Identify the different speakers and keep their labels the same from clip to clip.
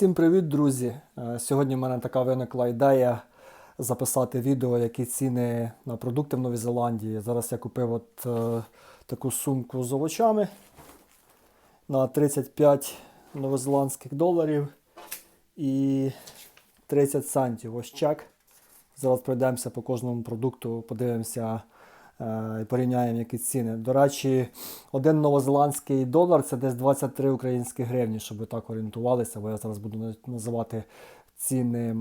Speaker 1: Всім привіт, друзі! Е, Сьогодні в мене така виникла ідея записати відео, які ціни на продукти в Новій Зеландії. Зараз я купив от е, таку сумку з овочами на 35 новозеландських доларів і 30 центів. Ось чек. Зараз пройдемося по кожному продукту, подивимося і порівняємо, які ціни. До речі, один новозеландський долар це десь 23 українські гривні, щоб ви так орієнтувалися, бо я зараз буду називати ціни е,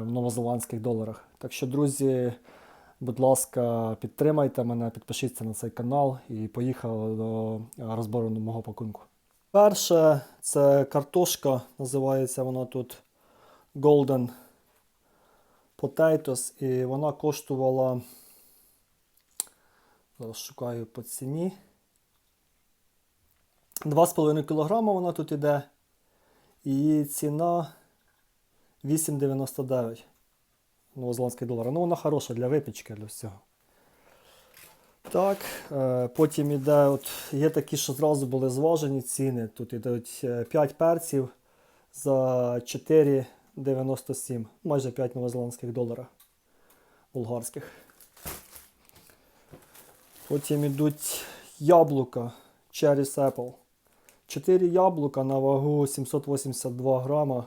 Speaker 1: в новозеландських доларах. Так що, друзі, будь ласка, підтримайте мене, підпишіться на цей канал і поїхали до е, розбору мого пакунку. Перше, це картошка, називається вона тут Golden Potatoes, і вона коштувала. Зараз шукаю по ціні. 2,5 кг вона тут іде. І ціна 8,99 новозеландських доларів. Ну, вона хороша для випічки, для всього. Так, е, потім іде, от, є такі, що зразу були зважені ціни. Тут йдуть 5 перців за 4,97, майже 5 новозеландських доларів болгарських. Потім йдуть яблука Cherry Apple. 4 яблука на вагу 782 грама.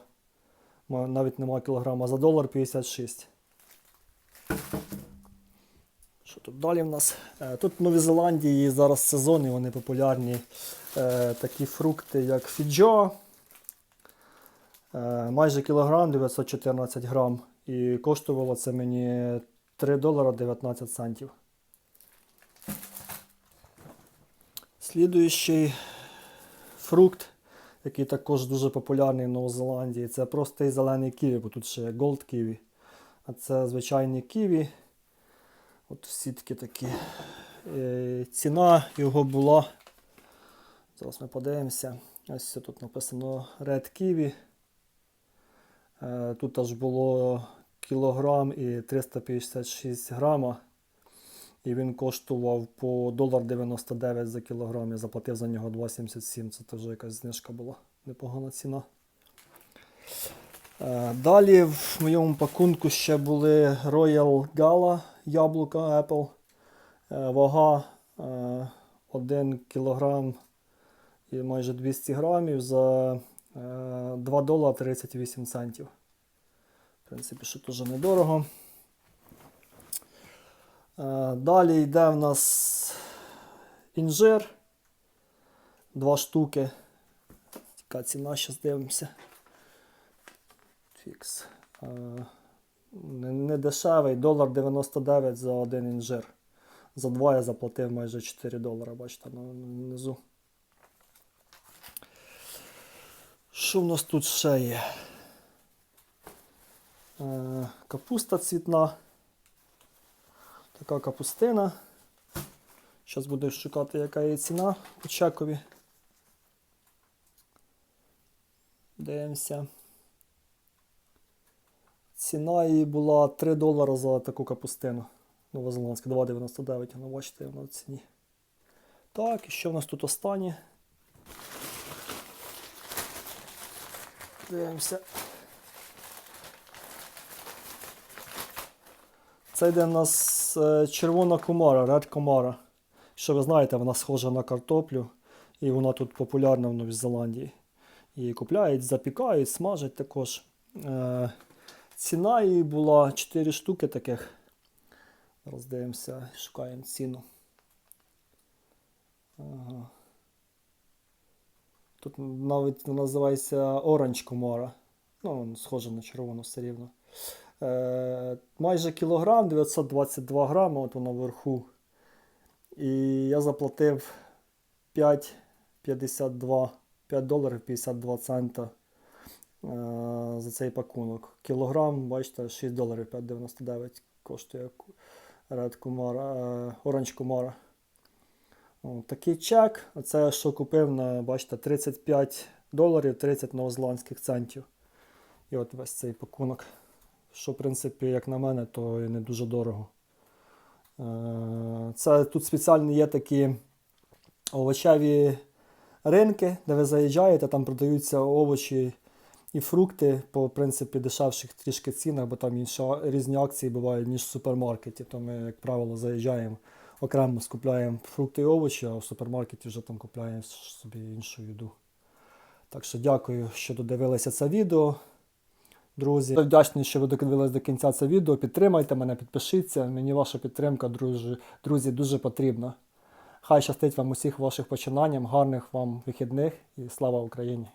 Speaker 1: Навіть нема кілограма за долар 56. Що тут далі в нас? Е, Тут в Новій Зеландії зараз сезон і вони популярні. Е, такі фрукти, як фіджо. Е, майже кілограм 914 грам. І коштувало це мені 3 долара 19 центів. Слідуючий фрукт, який також дуже популярний в Новозеландії, це простий зелений ківі, бо тут ще голд ківі. А це звичайний ківі. От всі такі. Е, ціна його була. Зараз ми подивимося. Ось тут написано Red Kiwi. Е, Тут аж було кілограм і 356 грама. І він коштував по долар 99 за кілограм. Я заплатив за нього 2,77. Це теж якась знижка була. Непогана ціна. Е, Далі в моєму пакунку ще були Royal Gala яблука Apple. Е, Вага е, 1 кілограм і майже 200 грамів за е, 2 долара 38 центів. В принципі, що дуже недорого. Е, Далі йде в нас інжир. Два штуки. Яка ціна, зараз дивимося. Фікс. Е, Не, дешевий, долар 99 за один інжир. За два я заплатив майже 4 долара, бачите, внизу. Що в нас тут ще є? Е, Капуста цвітна. Така капустина. Зараз буду шукати, яка є ціна по чекові. Дивимося. Ціна її була 3 долари за таку капустину. Новозеландська 2,99, вона бачите, вона в ціні. Так, і що в нас тут останнє? Дивимося. Це йде в нас е, червона комара, Red комара. Що ви знаєте, вона схожа на картоплю, і вона тут популярна в Новій Зеландії. Її купляють, запікають, смажать також. Е, ціна її була 4 штуки таких. Зараз дивимося, шукаємо ціну. Ага. Тут навіть називається Orange Комара. Ну, схоже на червону все рівно. Е, майже кілограм, 922 грами, от воно вверху. І я заплатив 5,52, 5 доларів 52 цента е, за цей пакунок. Кілограм, бачите, 6 доларів 5,99 коштує Red Kumara, Orange Kumara. Такий чек. Оце що купив на, бачите, 35 доларів 30 новозеландських центів. І от весь цей пакунок. Що, в принципі, як на мене, то і не дуже дорого. Е, Це тут спеціальні є такі овочеві ринки, де ви заїжджаєте, там продаються овочі і фрукти по принципі дешевших трішки цінах, бо там інші різні акції бувають, ніж в супермаркеті. То ми, як правило, заїжджаємо окремо скупляємо фрукти і овочі, а в супермаркеті вже там купляємо собі іншу їду. Так що дякую, що додивилися це відео. Друзі, Я вдячний, що ви додивились до кінця це відео. Підтримайте мене, підпишіться. Мені ваша підтримка, друзі, друзі, дуже потрібна. Хай щастить вам усіх ваших починанням, гарних вам вихідних і слава Україні!